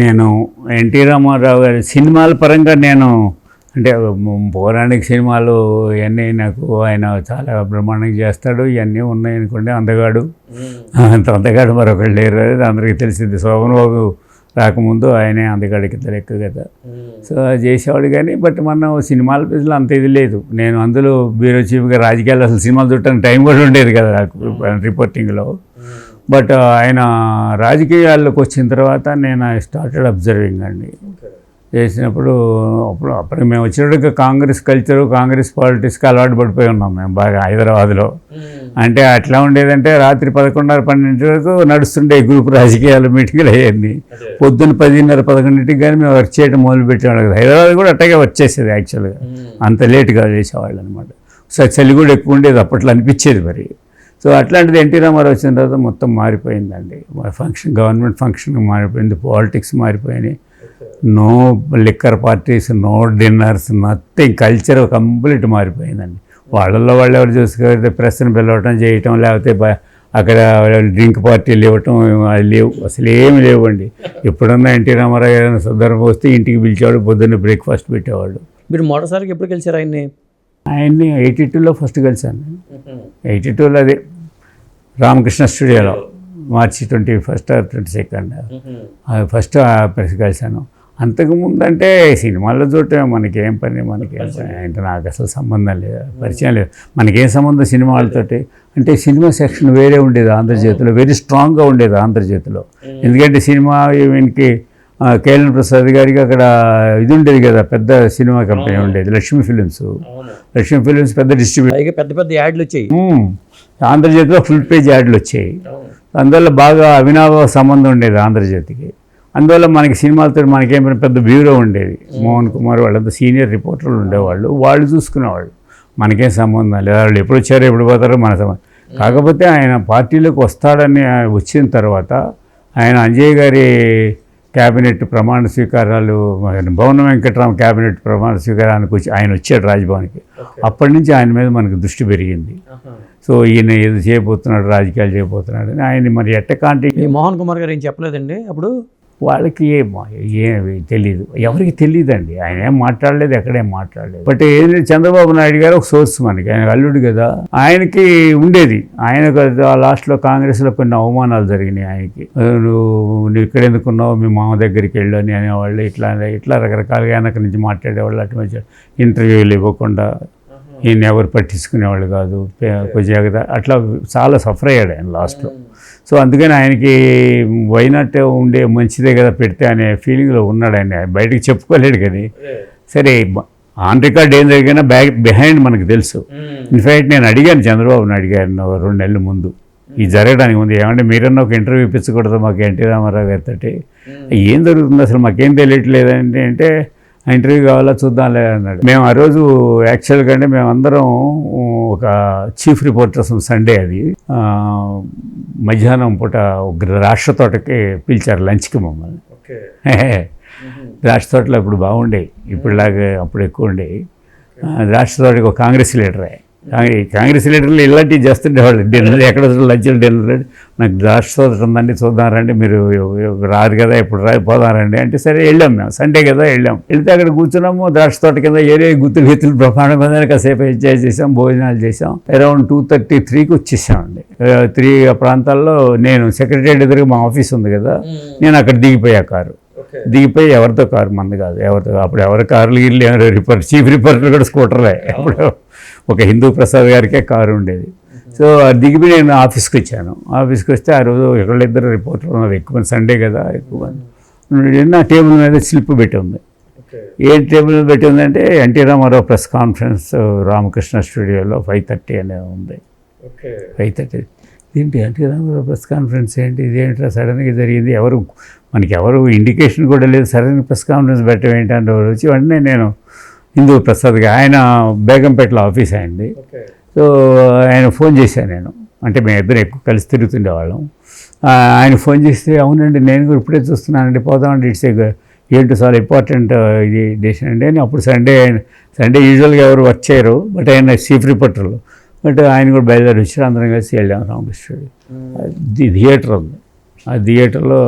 నేను ఎన్టీ రామారావు గారి సినిమాల పరంగా నేను అంటే పౌరాణిక సినిమాలు ఇవన్నీ నాకు ఆయన చాలా బ్రహ్మాండంగా చేస్తాడు ఇవన్నీ ఉన్నాయి అనుకోండి అందగాడు. అంత అందగాడు మరొకళ్ళు లేరు. అది అందరికీ తెలిసింది శోభన్ బాబు రాకముందు ఆయనే అందగాడికి లెక్క కదా. సో అది చేసేవాడు కానీ బట్ మన సినిమాల బిజినెస్ అంత ఇది లేదు. నేను అందులో బ్యూరో చీఫ్గా రాజకీయాలు అసలు సినిమాలు చూడటానికి టైం కూడా ఉండేది కదా నాకు రిపోర్టింగ్లో. బట్ ఆయన రాజకీయాల్లోకి వచ్చిన తర్వాత నేను ఐ స్టార్టెడ్ అబ్జర్వింగ్ అండి. చేసినప్పుడు అప్పుడు అప్పుడు మేము వచ్చినట్టుగా కాంగ్రెస్ కల్చరు కాంగ్రెస్ పాలిటిక్స్కి అలవాటు పడిపోయి ఉన్నాం మేము బాగా హైదరాబాద్లో. అంటే అట్లా ఉండేదంటే రాత్రి పదకొండున్నర పన్నెండు వరకు నడుస్తుండే గ్రూప్ రాజకీయాలు మీటింగ్లు అయ్యింది పొద్దున్న పదిన్నర పదకొండింటికి కానీ మేము వర్క్ చేయడం మొదలు పెట్టేవాళ్ళం కదా. హైదరాబాద్ కూడా అట్టగే వచ్చేసేది యాక్చువల్గా. అంత లేట్గా చేసేవాళ్ళు అనమాట సో చలి కూడా ఎక్కువ ఉండేది అప్పట్లో అనిపించేది మరి. సో అట్లాంటిది ఎన్టీ రామారావు వచ్చిన తర్వాత మొత్తం మారిపోయిందండి. ఫంక్షన్ గవర్నమెంట్ ఫంక్షన్ మారిపోయింది. పాలిటిక్స్ మారిపోయినాయి. No liquor parties no dinners nothing. Culture complete మారిపోయిందండి. వాళ్ళల్లో వాళ్ళు ఎవరు చూసుకోవాలి ప్రెస్ని పిలవటం చేయటం లేకపోతే అక్కడ డ్రింక్ పార్టీలు ఇవ్వటం అది లేవు. అసలు ఏమి లేవండి. ఎప్పుడన్నా ఎన్టీ రామారావు గారు సందర్భం వస్తే ఇంటికి పిలిచేవాడు పొద్దున్న బ్రేక్ఫాస్ట్ పెట్టేవాడు మీరు మొదటిసారికి ఎప్పుడు కలిసారు ఆయన్ని? ఆయన్ని ఎయిటీ టూలో ఫస్ట్ కలిశాను ఎయిటీ టూలో అది రామకృష్ణ స్టూడియోలో March twenty first twenty second. First press కలిశాను. అంతకుముందు అంటే సినిమాల్లో చూడటమే మనకేం పని మనకేం పని. అంటే నాకు అసలు సంబంధం లేదు పరిచయం లేదు. మనకేం సంబంధం సినిమా వాళ్ళతోటి? అంటే సినిమా సెక్షన్ వేరే ఉండేది ఆంధ్రజ్యోతిలో వెరీ స్ట్రాంగ్గా ఉండేది ఆంధ్రజ్యోతిలో. ఎందుకంటే సినిమా ఈవెన్కి కేఎల్ ప్రసాద్ గారికి అక్కడ ఇది ఉండేది కదా పెద్ద సినిమా కంపెనీ ఉండేది లక్ష్మీ ఫిలిమ్స్. లక్ష్మీ ఫిలిమ్స్ పెద్ద డిస్ట్రిబ్యూటర్ పెద్ద పెద్ద యాడ్లు వచ్చాయి. ఆంధ్రజ్యోతిలో ఫుల్ పేజ్ యాడ్లు వచ్చాయి. అందువల్ల బాగా అవినాభావ సంబంధం ఉండేది ఆంధ్రజ్యోతికి. అందువల్ల మనకి సినిమాలతో మనకేం పని పెద్ద బ్యూరో ఉండేది. మోహన్ కుమార్ వాళ్ళంతా సీనియర్ రిపోర్టర్లు ఉండేవాళ్ళు. వాళ్ళు చూసుకునేవాళ్ళు. మనకేం సంబంధం లేదు. వాళ్ళు ఎప్పుడు వచ్చారో ఎప్పుడు పోతారో మన సంబంధం. కాకపోతే ఆయన పార్టీలోకి వస్తాడని వచ్చిన తర్వాత ఆయన అంజయ్ గారి క్యాబినెట్ ప్రమాణ స్వీకారాలు భవన వెంకటరామ క్యాబినెట్ ప్రమాణ స్వీకారానికి వచ్చి ఆయన వచ్చాడు రాజ్భవన్కి. అప్పటి నుంచి ఆయన మీద మనకు దృష్టి పెరిగింది. సో ఈయన ఏదో చేయబోతున్నాడు రాజకీయాలు చేయబోతున్నాడు అని ఆయన మరి ఎట్ట కాంటి మీ మోహన్ కుమార్ గారు ఏం చెప్పలేదండి? అప్పుడు వాళ్ళకి ఏం ఏమి తెలియదు ఎవరికి తెలియదండి ఆయన ఏం మాట్లాడలేదు ఎక్కడేం మాట్లాడలేదు. బట్ ఏంటి చంద్రబాబు నాయుడు గారు ఒక సోర్స్ మనకి. ఆయన అల్లుడు కదా. ఆయనకి ఉండేది. ఆయన లాస్ట్లో కాంగ్రెస్లో కొన్ని అవమానాలు జరిగినాయి ఆయనకి. నువ్వు నువ్వు ఇక్కడ ఎందుకున్నావు మీ మామ దగ్గరికి వెళ్ళు అని అనేవాళ్ళు ఇట్లా ఇట్లా రకరకాలుగా వెనక నుంచి మాట్లాడేవాళ్ళు. అటు ఇంటర్వ్యూలు ఇవ్వకుండా ఈయన ఎవరు పట్టించుకునేవాళ్ళు కాదు. కొద్దిగా అట్లా చాలా సఫర్ అయ్యాడు ఆయన లాస్ట్లో. సో అందుకని ఆయనకి వైనాట్ ఉండే మంచిదే కదా పెడితే అనే ఫీలింగ్లో ఉన్నాడు ఆయన. బయటకు చెప్పుకోలేడు కానీ సరే ఆన్ రికార్డ్ ఏం జరిగినా బ్యాక్ బిహైండ్ మనకు తెలుసు. ఇన్ఫ్యాక్ట్ నేను అడిగాను చంద్రబాబుని అడిగాను రెండు నెలల ముందు. ఇది జరగడానికి ముందు ఏమంటే మీరన్నా ఒక ఇంటర్వ్యూ ఇప్పించకూడదు మాకు ఎన్టీ రామారావు గారితో ఏం జరుగుతుంది అసలు మాకేం తెలియట్లేదంటే అంటే ఆ ఇంటర్వ్యూ కావాలా చూద్దాంలే అన్నాడు. మేము ఆ రోజు యాక్చువల్గా అంటే మేమందరం ఒక చీఫ్ రిపోర్టర్స్ సండే అది. మధ్యాహ్నం పూట ఒక రాష్ట్ర తోటకి పిలిచారు లంచ్కి మమ్మల్ని. ద్రాక్ష తోటలో ఇప్పుడు బాగుండేవి ఇప్పుడులాగా అప్పుడు ఎక్కువ ఉండేవి ఆ, ద్రాక్ష తోటకి ఒక కాంగ్రెస్ లీడరే. కాంగ్రెస్ లీడర్లు ఇలాంటివి చేస్తుండేవాళ్ళు డిన్నర్ ఎక్కడ లంచ్లు డిన్నర్ నాకు ద్రాక్ష తోట ఉందండి చూద్దాం రండి మీరు రారు కదా ఇప్పుడు రా పోదాం రండి అంటే సరే వెళ్ళాం మేము. సండే కదా వెళ్ళాం. వెళ్తే అక్కడ కూర్చున్నాము ద్రాక్ష తోట కింద ఏరే గుత్తులు గీతులు బ్రహ్మాండంగా కాసేపు ఎంజాయ్ చేసాం భోజనాలు చేసాం అరౌండ్ టూ థర్టీ త్రీకి వచ్చేసామండి. త్రీ ప్రాంతాల్లో నేను సెక్రటరీ ఎదురుగా మా ఆఫీస్ ఉంది కదా నేను అక్కడ దిగిపోయా కారు. దిగిపోయి ఎవరితో కారు మంది కాదు ఎవరితో అప్పుడు ఎవరి కార్లు గిర్లు ఎవరు రిపేర్ చీఫ్ రిపేర్లు కూడా స్కూటర్లే. అప్పుడు ఒక హిందూ ప్రసాద్ గారికే కారు ఉండేది. సో అది దిగిపోయి నేను ఆఫీస్కి వచ్చాను. ఆఫీస్కి వస్తే ఆ రోజు ఒకళ్ళిద్దరు రిపోర్టర్లు ఉన్నారు. ఎక్కువ మంది సండే కదా ఎక్కువ మంది. నా టేబుల్ మీద స్లిప్ పెట్టి ఉంది. ఏ టేబుల్ మీద పెట్టి ఉందంటే N T Ramarao press conference Ramakrishna స్టూడియోలో ఫైవ్ థర్టీ అనేది ఉంది. Five thirty. ఏంటి N T Ramarao press conference ఏంటి? ఇదేంటి సడన్గా జరిగింది? ఎవరు మనకి ఎవరు ఇండికేషన్ కూడా లేదు. సడన్గా ప్రెస్ కాన్ఫరెన్స్ పెట్టడం ఏంటి అంటే వాడు వచ్చి వెంటనే నేను హిందూ ప్రసాద్గా ఆయన బేగంపేటలో ఆఫీస్ అయింది సో ఆయన ఫోన్ చేశాను నేను. అంటే మేము ఇద్దరు ఎక్కువ కలిసి తిరుగుతుండేవాళ్ళం. ఆయన ఫోన్ చేస్తే అవునండి నేను కూడా ఇప్పుడే చూస్తున్నానండి పోదామండి ఇట్స్ ఏ ఏంటి చాలా ఇంపార్టెంట్ ఇది డెసిషన్ అండి అని. అప్పుడు సండే సండే యూజువల్గా ఎవరు వర్క్ చేయరు బట్ ఆయన చీఫ్ రిపోర్టర్లు. బట్ ఆయన కూడా బయలుదేరి వచ్చారు అందరం కలిసి వెళ్ళాం రామకృష్ణుడు. ది థియేటర్ ఉంది. ఆ థియేటర్లో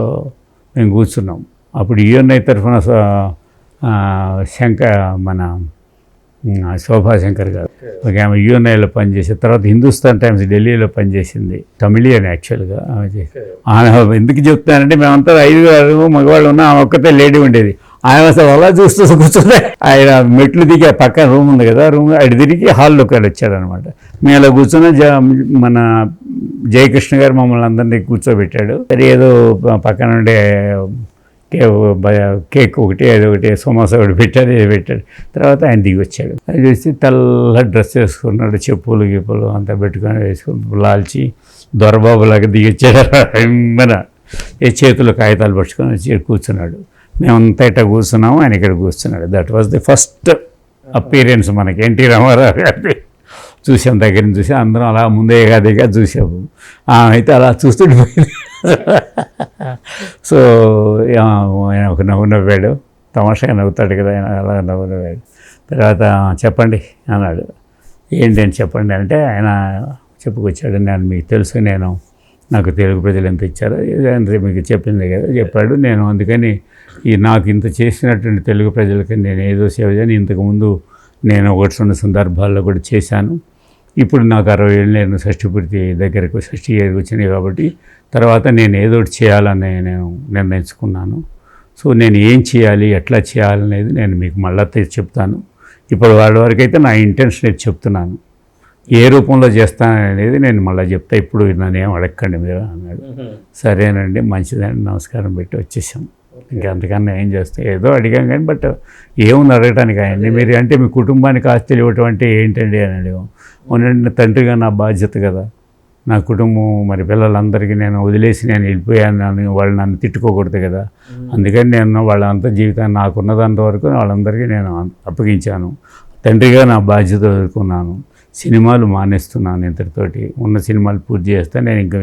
మేము కూర్చున్నాం. అప్పుడు యుఎన్ఐ తరఫున శంక మన శోభా శంకర్ గారు. ఒక ఆమె యుఎన్ఐలో పనిచేసి తర్వాత హిందుస్థాన్ టైమ్స్ ఢిల్లీలో పనిచేసింది. తమిళియన్ యాక్చువల్గా ఆమె ఎందుకు చెప్తానంటే మేమంతా ఐదుగురు మగవాళ్ళు ఉన్నా ఆమె ఒక్కతే లేడీ ఉండేది. ఆయన అసలు అలా చూస్తూ కూర్చుంది. ఆయన మెట్లు దిగి ఆ పక్కన రూమ్ ఉంది కదా రూమ్ అటు తిరిగి హాల్లోకి వచ్చాడు అనమాట మేము అలా కూర్చున్న జ మన జయకృష్ణ గారు మమ్మల్ని అందరినీ కూర్చోబెట్టాడు. సరే ఏదో పక్కన ఉండే కేక్ ఒకటి అది ఒకటి సమోసా ఒకటి పెట్టాడు ఏదో పెట్టాడు. తర్వాత ఆయన దిగి వచ్చాడు. అది చూసి తెల్ల డ్రెస్ వేసుకున్నాడు చెప్పులు గిప్పులు అంతా పెట్టుకొని వేసుకుని లాల్చి దొరబాబులాగా దిగి వచ్చాడు. ఏ చేతులు కాగితాలు పట్టుకొని వచ్చి కూర్చున్నాడు. మేమంతా ఇట్ట కూర్చున్నాము ఆయన ఇక్కడ కూర్చున్నాడు. That was the first appearance మనకి. ఎన్టీ రామారావు గారి చూసాం దగ్గర నుంచి చూసి అందరం అలా ముందే గదిగా చూసాము. ఆమె అయితే అలా చూస్తుండిపోయింది. సో ఆయన ఒక నవ్వు నవ్వాడు. తమాషాగా నవ్వుతాడు కదా ఆయన అలా నవ్వు నవ్వాడు. తర్వాత చెప్పండి అన్నాడు. ఏంటి అని చెప్పండి అంటే ఆయన చెప్పుకొచ్చాడు నేను మీకు తెలుసు నేను నాకు తెలుగు ప్రజలు ఎంత ఇచ్చారో ఇదంతా మీకు చెప్పింది కదా చెప్పాడు. నేను అందుకని ఈ నాకు ఇంత చేసినటువంటి తెలుగు ప్రజలకి నేను ఏదో సేవ చేయని. ఇంతకుముందు నేను ఒకటి రెండు సందర్భాల్లో కూడా చేశాను. ఇప్పుడు నాకు అరవై ఏళ్ళు నేను షష్ఠి పూర్తి దగ్గరకు షష్ఠి ఇయర్కి వచ్చినాయి కాబట్టి తర్వాత నేను ఏదో ఒకటి చేయాలని నేను నిర్ణయించుకున్నాను. సో నేను ఏం చేయాలి ఎట్లా చేయాలనేది నేను మీకు మళ్ళా చెప్తాను. ఇప్పుడు వాళ్ళ వరకు అయితే నా ఇంటెన్షన్ అయితే చెప్తున్నాను. ఏ రూపంలో చేస్తాననేది నేను మళ్ళీ చెప్తా. ఇప్పుడు నన్ను ఏం అడగండి మీరు అన్నాడు. సరేనండి మంచిదండి. నమస్కారం పెట్టి వచ్చేసాం. ఇంకా అంతకన్నా ఏం చేస్తాం? ఏదో అడిగాం కానీ బట్ ఏముంది అడగటానికి? ఆయన్ని మీరు అంటే మీ కుటుంబానికి ఆస్తులు ఇవ్వటం అంటే ఏంటండి అని అడిగాం. అవునండి తండ్రిగా నా బాధ్యత కదా. నా కుటుంబం మరి పిల్లలందరికీ నేను వదిలేసి నేను వెళ్ళిపోయాను వాళ్ళు నన్ను తిట్టుకోకూడదు కదా. అందుకని నేను వాళ్ళంతా జీవితాన్ని నాకున్నదంత వరకు వాళ్ళందరికీ నేను అప్పగించాను. తండ్రిగా నా బాధ్యత వదులుకున్నాను. సినిమాలు మానేస్తున్నాను ఇంతటితోటి ఉన్న సినిమాలు పూర్తి చేస్తే నేను ఇంకా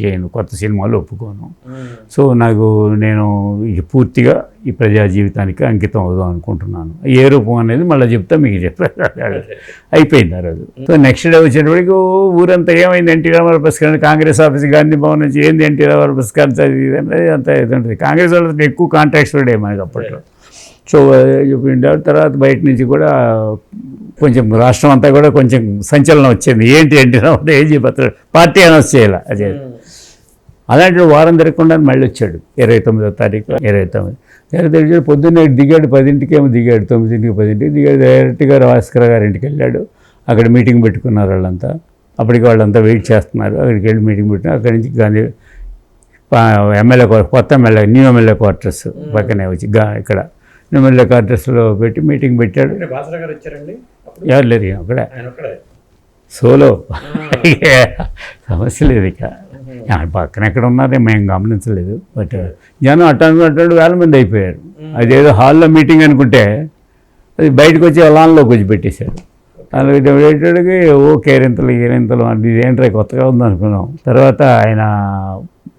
చేయను. కొత్త సినిమాలు ఒప్పుకోను. సో నాకు నేను పూర్తిగా ఈ ప్రజా జీవితానికి అంకితం అవుదాం అనుకుంటున్నాను. ఏ రూపం అనేది మళ్ళీ చెప్తా మీకు చెప్పారు అయిపోయింది ఆ రోజు. సో నెక్స్ట్ డే వచ్చేటప్పటికి ఊరంతా ఏమైంది? ఎన్టీ రామారావు పురస్కారం కాంగ్రెస్ ఆఫీస్ గాంధీ భవన్ నుంచి ఏంది ఎన్టీ రామారావు పురస్కారం చదివి అంతా ఇది ఉంటుంది కాంగ్రెస్ వాళ్ళతో ఎక్కువ కాంటాక్ట్స్ ఉండే మనకి అప్పట్లో. సో చెప్పిండు తర్వాత బయట నుంచి కూడా కొంచెం రాష్ట్రం అంతా కూడా కొంచెం సంచలనం వచ్చింది. ఏంటి ఎన్టీ రామారావు ఏం చెప్పారు? పార్టీ అనౌన్స్ చేయాలి? అదే అలాంటి వారం తిరగకుండా మళ్ళీ వచ్చాడు. ఇరవై తొమ్మిదో తారీఖు ఇరవై తొమ్మిది. ఇరవై తొమ్మిది పొద్దున్నే దిగాడు పదింటికి ఏమో దిగాడు తొమ్మిదింటికి పదింటికి దిగాడు. డైరెక్ట్గా భాస్కర్ గారి ఇంటికి వెళ్ళాడు. అక్కడ మీటింగ్ పెట్టుకున్నారు వాళ్ళంతా. అప్పటికి వాళ్ళంతా వెయిట్ చేస్తున్నారు. అక్కడికి వెళ్ళి మీటింగ్ పెట్టిన అక్కడి నుంచి గాంధీ ఎమ్మెల్యే కొత్త ఎమ్మెల్యే న్యూ ఎమ్మెల్యే క్వార్టర్స్ పక్కనే వచ్చి గా ఇక్కడ న్యూ ఎమ్మెల్యే క్వార్టర్స్లో పెట్టి మీటింగ్ పెట్టాడు. ఎవరు లేరు ఒక్కడే. సోలో. సమస్య లేదు ఇక. ఆయన పక్కన ఎక్కడ ఉన్నారే మేము గమనించలేదు. బట్ జనం అట్టాను అట్టాడు వేల మంది అయిపోయారు. అదేదో హాల్లో మీటింగ్ అనుకుంటే అది బయటకు వచ్చి లాన్లోకి వచ్చి పెట్టేశారు. అలాగే పెట్టేటికి ఓ కేరింతలు కేరింతలు అంటే ఇదేంట్రా కొత్తగా ఉందనుకున్నాం. తర్వాత ఆయన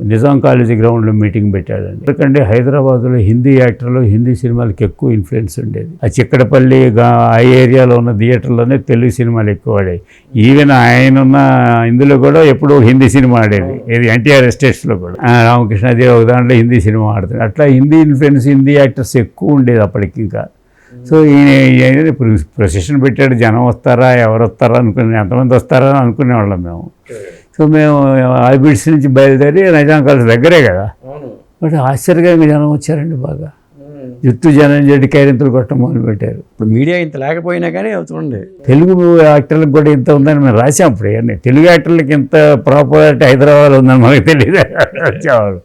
నిజాం కాలేజీ గ్రౌండ్లో మీటింగ్ పెట్టాడండి. ఎందుకంటే హైదరాబాద్లో హిందీ యాక్టర్లు హిందీ సినిమాలకి ఎక్కువ ఇన్ఫ్లుయెన్స్ ఉండేది. ఆ చిక్కడపల్లి ఆ ఏరియాలో ఉన్న థియేటర్లోనే తెలుగు సినిమాలు ఎక్కువ ఆడాయి ఈవెన్ ఆయన ఉన్న ఇందులో కూడా ఎప్పుడూ హిందీ సినిమా ఆడేది ఏది ఎన్టీఆర్ ఎస్టేట్స్లో కూడా. ఆ, రామకృష్ణదేవ్ ఒక దాంట్లో హిందీ సినిమా ఆడుతుంది. అట్లా హిందీ ఇన్ఫ్లుయెన్స్ హిందీ యాక్టర్స్ ఎక్కువ ఉండేది అప్పటికి ఇంకా. సో ఈయన ఇప్పుడు ప్రొసెషన్ పెట్టాడు. జనం వస్తారా ఎవరు వస్తారా అనుకునే ఎంతమంది వస్తారా అని అనుకునేవాళ్ళం మేము. సో మేము ఆర్బిట్స్ నుంచి బయలుదేరి నైజాం కాలేజ్ దగ్గరే కదా. బట్ ఆశ్చర్యంగా జనం వచ్చారండి బాగా. జుట్టు జనం చెడ్డి కైరింతలు కొట్టడం మొదలు పెట్టారు ఇప్పుడు మీడియా ఇంత లేకపోయినా కానీ చూడండి. తెలుగు యాక్టర్లకు కూడా ఇంత ఉందని మేము రాసాం ఇప్పుడు తెలుగు యాక్టర్లకి ఇంత ప్రాపర్టీ హైదరాబాద్లో ఉందని మనకు తెలియదు. వచ్చేవాళ్ళు.